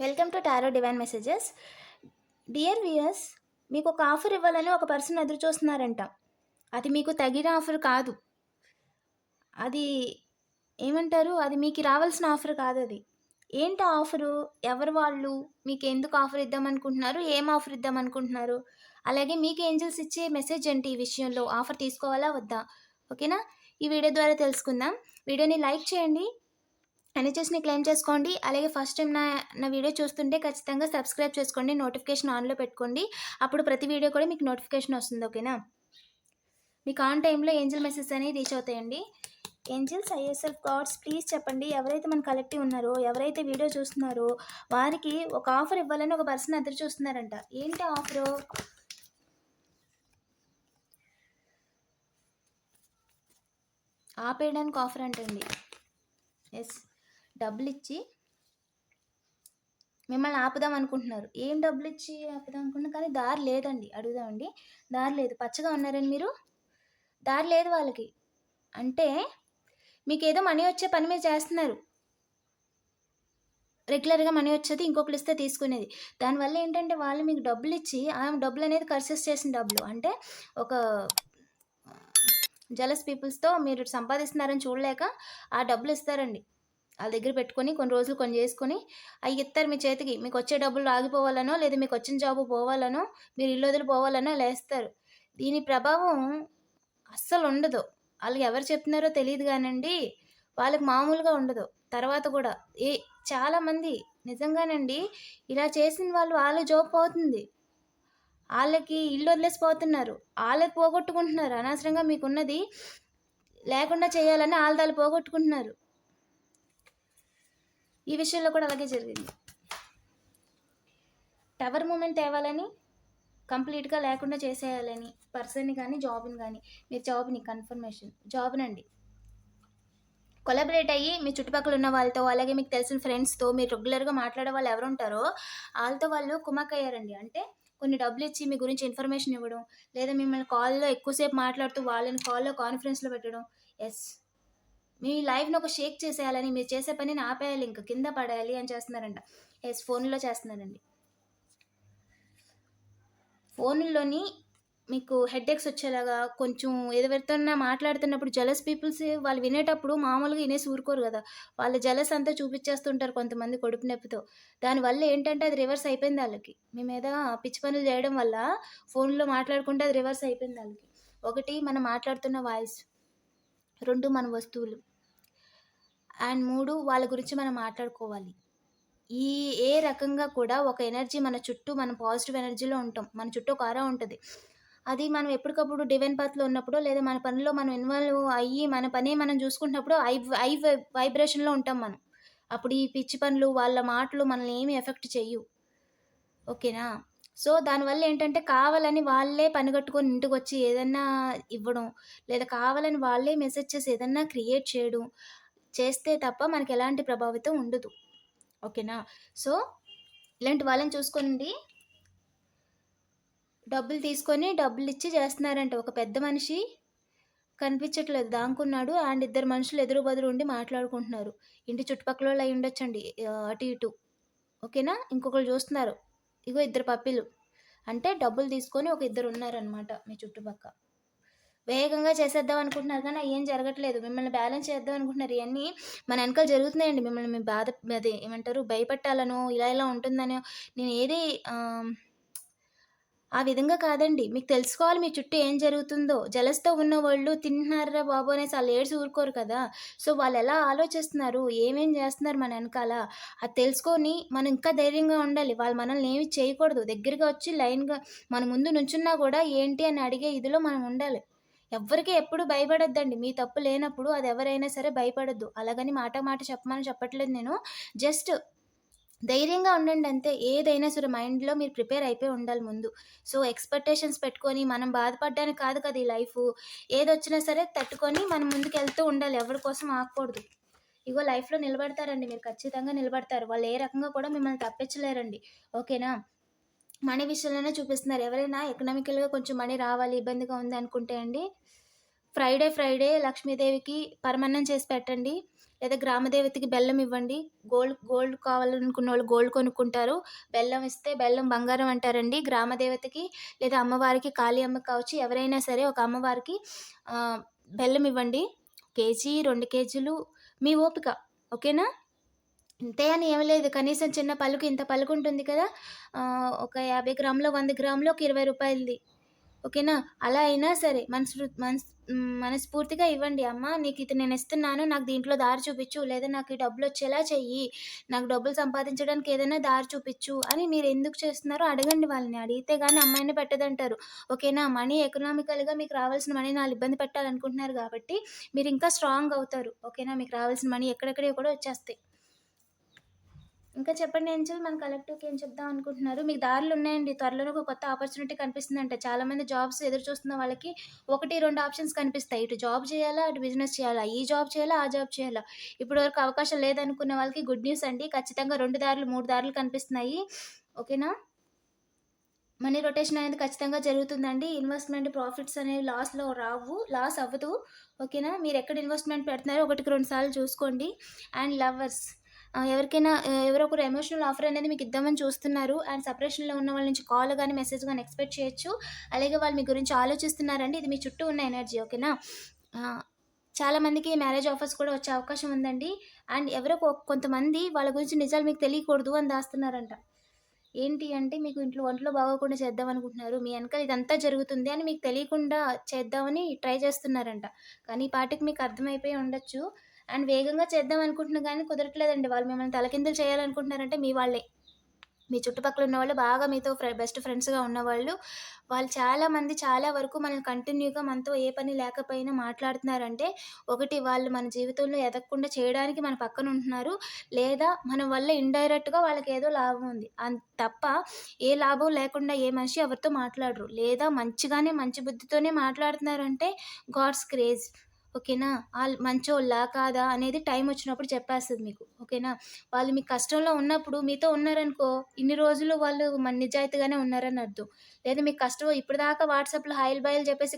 Welcome to tarot divine messages. Dear viewers మీకు ఒక offer ఇవ్వాలని ఒక పర్సన్ ఎదురు చూస్తున్నారంట. అది మీకు తగిన ఆఫర్ కాదు. అది ఏమంటారు? అది మీకు రావాల్సిన ఆఫర్ కాదు అది. ఏంటి ఆఫరు? ఎవరు వాళ్ళు? మీకు ఎందుకు ఆఫర్ ఇద్దాం అనుకుంటున్నారు ఏం ఆఫర్ ఇద్దాం అనుకుంటున్నారు అలాగే మీకు ఏంజల్స్ ఇచ్చే మెసేజ్ ఏంటి ఈ విషయంలో? ఆఫర్ తీసుకోవాలా? వద్దా? ఓకేనా? ఈ వీడియో ద్వారా తెలుసుకుందాం. వీడియోని లైక్ చేయండి. ఎన్హెచ్ఎస్ని క్లెయిమ్ చేసుకోండి. అలాగే ఫస్ట్ టైం నా నా వీడియో చూస్తుంటే ఖచ్చితంగా సబ్స్క్రైబ్ చేసుకోండి. నోటిఫికేషన్ ఆన్లో పెట్టుకోండి. అప్పుడు ప్రతి వీడియో కూడా మీకు నోటిఫికేషన్ వస్తుంది ఓకేనా? మీకు ఆన్ టైంలో ఏంజిల్ మెసేజ్ అనేవి రీచ్ అవుతాయండి. ఏంజిల్స్ ఐఎస్ఎఫ్ గాడ్స్ ప్లీజ్ చెప్పండి. ఎవరైతే మన కలెక్టివ్ ఉన్నారో ఎవరైతే వీడియో చూస్తున్నారో వారికి ఒక ఆఫర్ ఇవ్వాలని ఒక పర్సన్ ఎదురు చూస్తున్నారంట. ఏంటి ఆఫరు? ఆపేయడానికి ఆఫర్ అంటండి. ఎస్ డబ్బులు ఇచ్చి మిమ్మల్ని ఆపుదాం అనుకుంటున్నారు. ఏం డబ్బులు ఇచ్చి ఆపుదాం అనుకుంటున్నారు? కానీ దారి లేదండి. అడుగుదామండి. దారి లేదు. పచ్చగా ఉన్నారండి మీరు? దారి లేదు వాళ్ళకి. అంటే మీకు ఏదో మనీ వచ్చే పని మీరు చేస్తున్నారు. రెగ్యులర్గా మనీ వచ్చేది ఇంకొకరు ఇస్తే తీసుకునేది. దానివల్ల ఏంటంటే వాళ్ళు మీకు డబ్బులు ఇచ్చి ఆ డబ్బులు అనేది కర్సెస్ చేసిన డబ్బులు. అంటే ఒక జలస్ పీపుల్స్తో మీరు సంపాదిస్తున్నారని చూడలేక ఆ డబ్బులు ఇస్తారండి. వాళ్ళ దగ్గర పెట్టుకొని కొన్ని రోజులు కొన్ని చేసుకొని అవి ఇస్తారు మీ చేతికి. మీకు వచ్చే డబ్బులు ఆగిపోవాలనో లేదా మీకు వచ్చిన జాబు పోవాలనో మీరు ఇల్లు వదిలి పోవాలనో ఇలా దీని ప్రభావం అస్సలు ఉండదు. వాళ్ళు ఎవరు చెప్తున్నారో తెలియదు కానండి. వాళ్ళకి మామూలుగా ఉండదు. తర్వాత కూడా ఏ చాలామంది నిజంగానండి ఇలా చేసిన వాళ్ళు వాళ్ళ జాబ్ పోతుంది. వాళ్ళకి ఇల్లు వదిలేసిపోతున్నారు. వాళ్ళకి పోగొట్టుకుంటున్నారు. అనవసరంగా మీకున్నది లేకుండా చేయాలని వాళ్ళదాలు పోగొట్టుకుంటున్నారు. ఈ విషయంలో కూడా అలాగే జరిగింది. టవర్ మూమెంట్ తేవాలని కంప్లీట్గా లేకుండా చేసేయాలని పర్సన్ని కానీ జాబ్ని కానీ మీ జాబ్ని కన్ఫర్మేషన్ జాబ్నండి కొలాబరేట్ అయ్యి మీ చుట్టుపక్కల ఉన్న వాళ్ళతో అలాగే మీకు తెలిసిన ఫ్రెండ్స్తో మీరు రెగ్యులర్గా మాట్లాడే వాళ్ళు ఎవరు ఉంటారో వాళ్ళతో వాళ్ళు కుమక్ అయ్యారండి. అంటే కొన్ని డబ్బులు ఇచ్చి మీ గురించి ఇన్ఫర్మేషన్ ఇవ్వడం లేదా మిమ్మల్ని కాల్లో ఎక్కువసేపు మాట్లాడుతూ వాళ్ళని కాల్లో కాన్ఫరెన్స్లో పెట్టడం ఎస్. మీ లైఫ్ని ఒక షేక్ చేసేయాలని మీరు చేసే పనిని ఆపేయాలి ఇంకా కింద పడేయాలి అని చేస్తున్నారంట. ఎస్ ఫోన్లో చేస్తున్నారండి. ఫోన్లోని మీకు హెడ్ఏక్స్ వచ్చేలాగా కొంచెం ఎవరితోన్నా మాట్లాడుతున్నప్పుడు జలస్ పీపుల్స్ వాళ్ళు వినేటప్పుడు మామూలుగా వినేసి ఊరుకోరు కదా. వాళ్ళ జలస్ అంతా చూపించేస్తుంటారు కొంతమంది కొడుపు నొప్పితో. దానివల్ల ఏంటంటే అది రివర్స్ అయిపోయింది వాళ్ళకి. మీ మీద పిచ్చి పనులు చేయడం వల్ల ఫోన్లో మాట్లాడుకుంటే అది రివర్స్ అయిపోయింది వాళ్ళకి. ఒకటి మనం మాట్లాడుతున్న వాయిస్. రెండు మన వస్తువులు. అండ్ మూడు వాళ్ళ గురించి మనం మాట్లాడుకోవాలి. ఈ ఏ రకంగా కూడా ఒక ఎనర్జీ మన చుట్టూ మనం పాజిటివ్ ఎనర్జీలో ఉంటాం. మన చుట్టూ ఒక ఆరా ఉంటుంది. అది మనం ఎప్పటికప్పుడు డివైన్ పాత్లో ఉన్నప్పుడు లేదా మన పనిలో మనం ఇన్వాల్వ్ అయ్యి మన పని మనం చూసుకుంటున్నప్పుడు ఐ ఐ వైబ్రేషన్లో ఉంటాం మనం. అప్పుడు ఈ పిచ్చి పనులు వాళ్ళ మాటలు మనల్ని ఏమి ఎఫెక్ట్ చెయ్యు ఓకేనా? సో దానివల్ల ఏంటంటే కావాలని వాళ్ళే పనిగట్టుకొని ఇంటికి వచ్చి ఏదన్నా ఇవ్వడం లేదా కావాలని వాళ్ళే మెసేజ్ చేసి ఏదన్నా క్రియేట్ చేయడం చేస్తే తప్ప మనకి ఎలాంటి ప్రభావితం ఉండదు. ఓకేనా? సో ఇలాంటి వాళ్ళని చూసుకోండి. డబ్బులు తీసుకొని డబ్బులు ఇచ్చి చేస్తున్నారంట. ఒక పెద్ద మనిషి కనిపించట్లేదు. దాంకున్నాడు అండ్ ఇద్దరు మనుషులు ఎదురు బదురు ఉండి మాట్లాడుకుంటున్నారు. ఇంటి చుట్టుపక్కల వాళ్ళు అయి ఉండొచ్చండి అటు ఇటు. ఓకేనా? ఇంకొకరు చూస్తున్నారు. ఇగో ఇద్దరు పప్పీలు. అంటే డబ్బులు తీసుకొని ఒక ఇద్దరు ఉన్నారనమాట మీ చుట్టుపక్క. వేగంగా చేసేద్దాం అనుకుంటున్నారు కానీ ఏం జరగట్లేదు. మిమ్మల్ని బ్యాలెన్స్ చేద్దాం అనుకుంటున్నారు. ఇవన్నీ మన వెనకాల జరుగుతున్నాయండి. మిమ్మల్ని మీ బాధ అదే ఏమంటారు భయపెట్టాలనో ఇలా ఇలా ఉంటుందనో నేను ఏది ఆ, విధంగా కాదండి. మీకు తెలుసుకోవాలి మీ చుట్టూ ఏం జరుగుతుందో. జలస్తో ఉన్న వాళ్ళు తింటున్నారా బాబు అనేసి వాళ్ళు ఏడ్స్ ఊరుకోరు కదా. సో వాళ్ళు ఎలా ఆలోచిస్తున్నారు? ఏమేం చేస్తున్నారు మన వెనకాల? అది తెలుసుకొని మనం ఇంకా ధైర్యంగా ఉండాలి. వాళ్ళు మనల్ని ఏమి చేయకూడదు. దగ్గరగా వచ్చి లైన్గా మన ముందు నుంచున్నా కూడా ఏంటి అని అడిగే ఇదిలో మనం ఉండాలి. ఎవ్వరికి ఎప్పుడు భయపడొద్దండి. మీ తప్పు లేనప్పుడు అది ఎవరైనా సరే భయపడొద్దు. అలాగని మాట మాట చెప్పమని చెప్పట్లేదు నేను. జస్ట్ ధైర్యంగా ఉండండి అంతే. ఏదైనా సరే మైండ్లో మీరు ప్రిపేర్ అయిపోయి ఉండాలి ముందు. సో ఎక్స్పెక్టేషన్స్ పెట్టుకొని మనం బాధపడడానికి కాదు కదా ఈ లైఫ్. ఏదొచ్చినా సరే తట్టుకొని మనం ముందుకెళ్తూ ఉండాలి. ఎవరి కోసం ఆగకూడదు. ఇగో లైఫ్లో నిలబడతారండి మీరు. ఖచ్చితంగా నిలబడతారు. వాళ్ళు ఏ రకంగా కూడా మిమ్మల్ని తప్పించలేరండి. ఓకేనా? మనీ విషయంలోనే చూపిస్తున్నారు. ఎవరైనా ఎకనామికల్గా కొంచెం మనీ రావాలి ఇబ్బందిగా ఉంది అనుకుంటే అండి ఫ్రైడే ఫ్రైడే లక్ష్మీదేవికి పరమన్నం చేసి పెట్టండి. లేదా గ్రామదేవతకి బెల్లం ఇవ్వండి. గోల్డ్ గోల్డ్ కావాలనుకున్న వాళ్ళు గోల్డ్ కొనుక్కుంటారు. బెల్లం ఇస్తే బెల్లం బంగారం అంటారండి. గ్రామదేవతకి లేదా అమ్మవారికి కాళీ అమ్మకి కావచ్చు ఎవరైనా సరే ఒక అమ్మవారికి బెల్లం ఇవ్వండి. కేజీ రెండు కేజీలు మీ ఓపిక. ఓకేనా? ఇంతే అని ఏం లేదు. కనీసం చిన్న పలుకు ఇంత పలుకు ఉంటుంది కదా. ఒక యాభై గ్రాములు వంద గ్రాములు ఒక ఇరవై రూపాయలది. ఓకేనా? అలా అయినా సరే మనసు మనస్ మనస్ఫూర్తిగా ఇవ్వండి అమ్మ. నీకు ఇది నేను ఇస్తున్నాను. నాకు దీంట్లో దారి చూపించు. లేదా నాకు ఈ డబ్బులు వచ్చేలా చెయ్యి. నాకు డబ్బులు సంపాదించడానికి ఏదైనా దారి చూపించు అని మీరు ఎందుకు చేస్తున్నారో అడగండి వాళ్ళని. అడిగితే కానీ అమ్మాయిని పెట్టదంటారు. ఓకేనా? మనీ ఎకనామికల్గా మీకు రావాల్సిన మనీ నాలుగు ఇబ్బంది పెట్టాలనుకుంటున్నారు కాబట్టి మీరు ఇంకా స్ట్రాంగ్ అవుతారు. ఓకేనా? మీకు రావాల్సిన మనీ ఎక్కడెక్కడే కూడా వచ్చేస్తాయి. ఇంకా చెప్పండి ఏం మన కలెక్టివ్కి ఏం చెప్దాం అనుకుంటున్నారు? మీకు దారులు ఉన్నాయండి. త్వరలోనే ఒక కొత్త ఆపర్చునిటీ కనిపిస్తుందంట. చాలామంది జాబ్స్ ఎదురు చూస్తున్న వాళ్ళకి ఒకటి రెండు ఆప్షన్స్ కనిపిస్తాయి. ఇటు జాబ్ చేయాలా అటు బిజినెస్ చేయాలా? ఈ జాబ్ చేయాలా ఆ జాబ్ చేయాలా? ఇప్పుడు వరకు అవకాశం లేదనుకున్న వాళ్ళకి గుడ్ న్యూస్ అండి. ఖచ్చితంగా రెండు దారులు మూడు దారులు కనిపిస్తున్నాయి. ఓకేనా? మనీ రొటేషన్ అనేది ఖచ్చితంగా జరుగుతుందండి. ఇన్వెస్ట్మెంట్ ప్రాఫిట్స్ అనేవి లాస్లో రావు లాస్ అవ్వదు. ఓకేనా? మీరు ఎక్కడ ఇన్వెస్ట్మెంట్ పెడుతున్నారో ఒకటికి రెండు సార్లు చూసుకోండి. అండ్ లవర్స్ ఎవరికైనా ఎవరొకరు ఎమోషనల్ ఆఫర్ అనేది మీకు ఇద్దామని చూస్తున్నారు. అండ్ సపరేషన్లో ఉన్న వాళ్ళ నుంచి కాల్ కానీ మెసేజ్ కానీ ఎక్స్పెక్ట్ చేయొచ్చు. అలాగే వాళ్ళు మీ గురించి ఆలోచిస్తున్నారండి. ఇది మీ చుట్టూ ఉన్న ఎనర్జీ ఓకేనా చాలామందికి మ్యారేజ్ ఆఫర్స్ కూడా వచ్చే అవకాశం ఉందండి. అండ్ ఎవరో కొ- కొంతమంది వాళ్ళ గురించి నిజాలు మీకు తెలియకూడదు అని దాస్తున్నారంట. ఏంటి అంటే మీకు ఇంట్లో ఒంట్లో బాగోకుండా చేద్దాం అనుకుంటున్నారు. మీ వెనకాల ఇదంతా జరుగుతుంది అని మీకు తెలియకుండా చేద్దామని ట్రై చేస్తున్నారంట. కానీ ఈ పాటికి మీకు అర్థమైపోయి ఉండొచ్చు. అండ్ వేగంగా చేద్దాం అనుకుంటున్నా కానీ కుదరట్లేదండి. వాళ్ళు మిమ్మల్ని తలకిందులు చేయాలనుకుంటున్నారంటే మీ వాళ్ళే. మీ చుట్టుపక్కల ఉన్న వాళ్ళు బాగా మీతో ఫ్రె బెస్ట్ ఫ్రెండ్స్గా ఉన్నవాళ్ళు. వాళ్ళు చాలామంది చాలా వరకు మనల్ని కంటిన్యూగా మనతో ఏ పని లేకపోయినా మాట్లాడుతున్నారంటే ఒకటి వాళ్ళు మన జీవితంలో ఎదగకుండా చేయడానికి మన పక్కన ఉంటున్నారు. లేదా మన వల్ల ఇండైరెక్ట్గా వాళ్ళకి ఏదో లాభం ఉంది. అన్ తప్ప ఏ లాభం లేకుండా ఏ మనిషి ఎవరితో మాట్లాడరు. లేదా మంచిగానే మంచి బుద్ధితోనే మాట్లాడుతున్నారంటే గాడ్స్ క్రేజ్. ఓకేనా? వాళ్ళు మంచోళ్ళా కాదా అనేది టైం వచ్చినప్పుడు చెప్పేస్తుంది మీకు. ఓకేనా? వాళ్ళు మీకు కష్టంలో ఉన్నప్పుడు మీతో ఉన్నారనుకో ఇన్ని రోజులు వాళ్ళు మన నిజాయితీగానే ఉన్నారని అర్థం. లేదా మీకు కష్టం ఇప్పుడు దాకా వాట్సాప్లో హాయిల్ బాయిల్ చెప్పేసి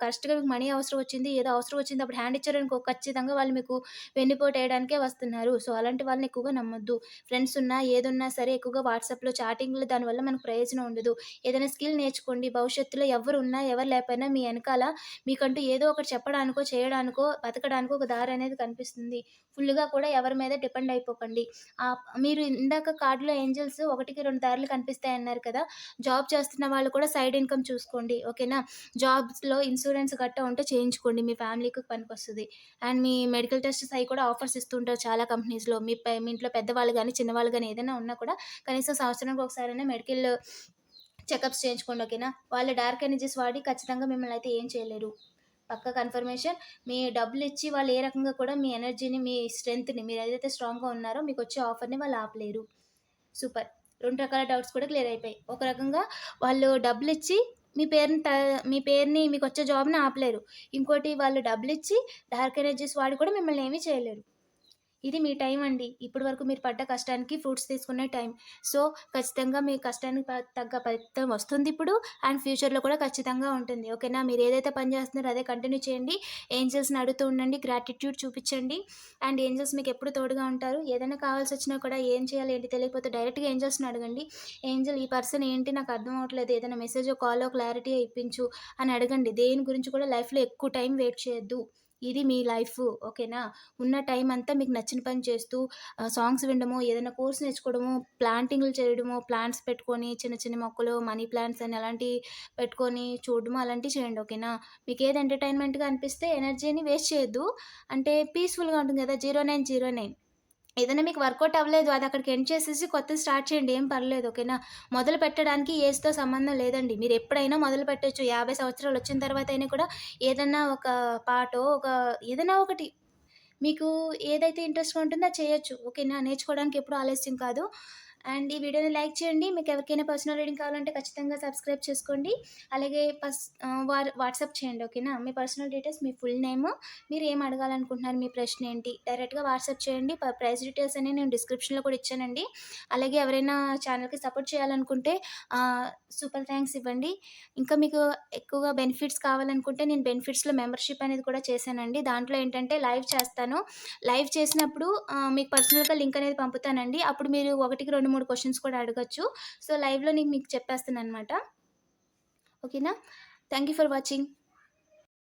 కరెక్ట్గా మీకు మనీ అవసరం వచ్చింది ఏదో అవసరం వచ్చింది అప్పుడు హ్యాండ్ ఇచ్చారనుకో ఖచ్చితంగా వాళ్ళు మీకు వెన్నుపోటు వేయడానికే వస్తున్నారు. సో అలాంటి వాళ్ళని ఎక్కువగా నమ్మొద్దు. ఫ్రెండ్స్ ఉన్నా ఏదున్నా సరే ఎక్కువగా వాట్సాప్లో చాటింగ్లు దానివల్ల మనకు ప్రయోజనం ఉండదు. ఏదైనా స్కిల్ నేర్చుకోండి. భవిష్యత్తులో ఎవరు ఉన్నా ఎవరు లేకపోయినా మీ వెనకాల మీకంటూ ఏదో ఒకటి చెప్పడానికో చేయడానికో బతకడానికో ఒక దారి అనేది కనిపిస్తుంది. ఫుల్గా కూడా ఎవరి మీద డిపెండ్ అయిపోకండి. మీరు ఇందాక కార్డులో ఏంజల్స్ ఒకటికి రెండు దారులు కనిపిస్తాయి అన్నారు కదా జాబ్ చేస్తున్న వాళ్ళు కూడా సైడ్ ఇన్కమ్ చూసుకోండి ఓకేనా? జాబ్స్లో ఇన్సూరెన్స్ గట్టా ఉంటే చేయించుకోండి మీ ఫ్యామిలీకి పనికొస్తుంది. అండ్ మీ మెడికల్ టెస్ట్స్ అవి కూడా ఆఫర్స్ ఇస్తుంటారు చాలా కంపెనీస్లో. మీ మీ ఇంట్లో పెద్దవాళ్ళు కానీ చిన్నవాళ్ళు కానీ ఏదైనా ఉన్నా కూడా కనీసం సంవత్సరానికి ఒకసారైనా మెడికల్ చెకప్స్ చేయించుకోండి ఓకేనా? వాళ్ళ డార్క్ ఎనర్జీస్ వాడి ఖచ్చితంగా మిమ్మల్ని అయితే ఏం చేయలేరు. పక్క కన్ఫర్మేషన్ మీ డబ్బులు ఇచ్చి వాళ్ళు ఏ రకంగా కూడా మీ ఎనర్జీని మీ స్ట్రెంగ్త్ని మీరు ఏదైతే స్ట్రాంగ్గా ఉన్నారో మీకు వచ్చే ఆఫర్ని వాళ్ళు ఆపలేరు. సూపర్ రెండు రకాల డౌట్స్ కూడా క్లియర్ అయిపోయాయి. ఒక రకంగా వాళ్ళు డబ్బులు ఇచ్చి మీ పేరుని త మీ పేరుని మీకు వచ్చే జాబ్ని ఆపలేరు. ఇంకోటి వాళ్ళు డబ్బులు ఇచ్చి డార్క్ ఎనర్జీస్ వాడి కూడా మిమ్మల్ని ఏమీ చేయలేరు. ఇది మీ టైం అండి. ఇప్పటి వరకు మీరు పడ్డ కష్టానికి ఫ్రూట్స్ తీసుకునే టైం. సో ఖచ్చితంగా మీ కష్టానికి తగ్గ ఫలితం వస్తుంది ఇప్పుడు అండ్ ఫ్యూచర్లో కూడా ఖచ్చితంగా ఉంటుంది. ఓకేనా? మీరు ఏదైతే పని చేస్తున్నారో అదే కంటిన్యూ చేయండి. ఏంజల్స్ని అడుగుతూ ఉండండి. గ్రాటిట్యూడ్ చూపించండి. అండ్ ఏంజల్స్ మీకు ఎప్పుడు తోడుగా ఉంటారు? ఏదైనా కావాల్సి వచ్చినా కూడా ఏం చేయాలి ఏంటి తెలియకపోతే డైరెక్ట్గా ఏంజల్స్ని అడగండి. ఏంజల్ ఈ పర్సన్ ఏంటి? నాకు అర్థం అవ్వట్లేదు ఏదైనా మెసేజ్ కాలో క్లారిటీ ఇప్పించు అని అడగండి. దేని గురించి కూడా లైఫ్లో ఎక్కువ టైం వెయిట్ చేయొద్దు. ఇది మీ లైఫ్ ఓకేనా? ఉన్న టైం అంతా మీకు నచ్చిన పని చేస్తూ సాంగ్స్ వినడము ఏదైనా కోర్స్ నేర్చుకోవడము ప్లాంటింగ్లు చేయడము ప్లాంట్స్ పెట్టుకొని చిన్న చిన్న మొక్కలు మనీ ప్లాంట్స్ అని అలాంటివి పెట్టుకొని చూడడము అలాంటివి చేయండి ఓకేనా? మీకు ఏది ఎంటర్టైన్మెంట్గా అనిపిస్తే ఎనర్జీని వేస్ట్ చేయొద్దు. అంటే పీస్ఫుల్గా ఉంటుంది కదా జీరో నైన్ జీరో నైన్. ఏదైనా మీకు వర్కౌట్ అవ్వలేదు అది అక్కడికి ఎండ్ చేసేసి కొత్త స్టార్ట్ చేయండి ఏం పర్లేదు ఓకేనా? మొదలు పెట్టడానికి ఏజ్తో సంబంధం లేదండి. మీరు ఎప్పుడైనా మొదలు పెట్టచ్చు. యాభై సంవత్సరాలు వచ్చిన తర్వాత అయినా కూడా ఏదైనా ఒక పాటో ఒక ఏదైనా ఒకటి మీకు ఏదైతే ఇంట్రెస్ట్గా ఉంటుందో చేయొచ్చు. ఓకేనా? నేర్చుకోవడానికి ఎప్పుడు ఆలస్యం కాదు. అండ్ ఈ వీడియోని లైక్ చేయండి. మీకు ఎవరికైనా పర్సనల్ రీడింగ్ కావాలంటే ఖచ్చితంగా సబ్స్క్రైబ్ చేసుకోండి. అలాగే పర్స్ వార్ వాట్సాప్ చేయండి ఓకేనా? మీ పర్సనల్ డీటెయిల్స్ మీ ఫుల్ నేమ్ మీరు ఏం అడగాలనుకుంటున్నారు మీ ప్రశ్న ఏంటి? డైరెక్ట్గా వాట్సాప్ చేయండి. ప్రైస్ డీటెయిల్స్ అనేవి నేను డిస్క్రిప్షన్లో కూడా ఇచ్చానండి. అలాగే ఎవరైనా ఛానల్కి సపోర్ట్ చేయాలనుకుంటే సూపర్ థ్యాంక్స్ ఇవ్వండి. ఇంకా మీకు ఎక్కువగా బెనిఫిట్స్ కావాలనుకుంటే నేను బెనిఫిట్స్లో మెంబర్షిప్ అనేది కూడా చేశానండి. దాంట్లో ఏంటంటే లైవ్ చేస్తాను. లైవ్ చేసినప్పుడు మీకు పర్సనల్గా లింక్ అనేది పంపుతానండి. అప్పుడు మీరు ఒకటికి రెండు మూడు మూడు క్వశ్చన్స్ కూడా అడగచ్చు. సో లైవ్లో నేను మీకు చెప్పేస్తాను అనమాట ఓకేనా థ్యాంక్ యూ ఫర్ వాచింగ్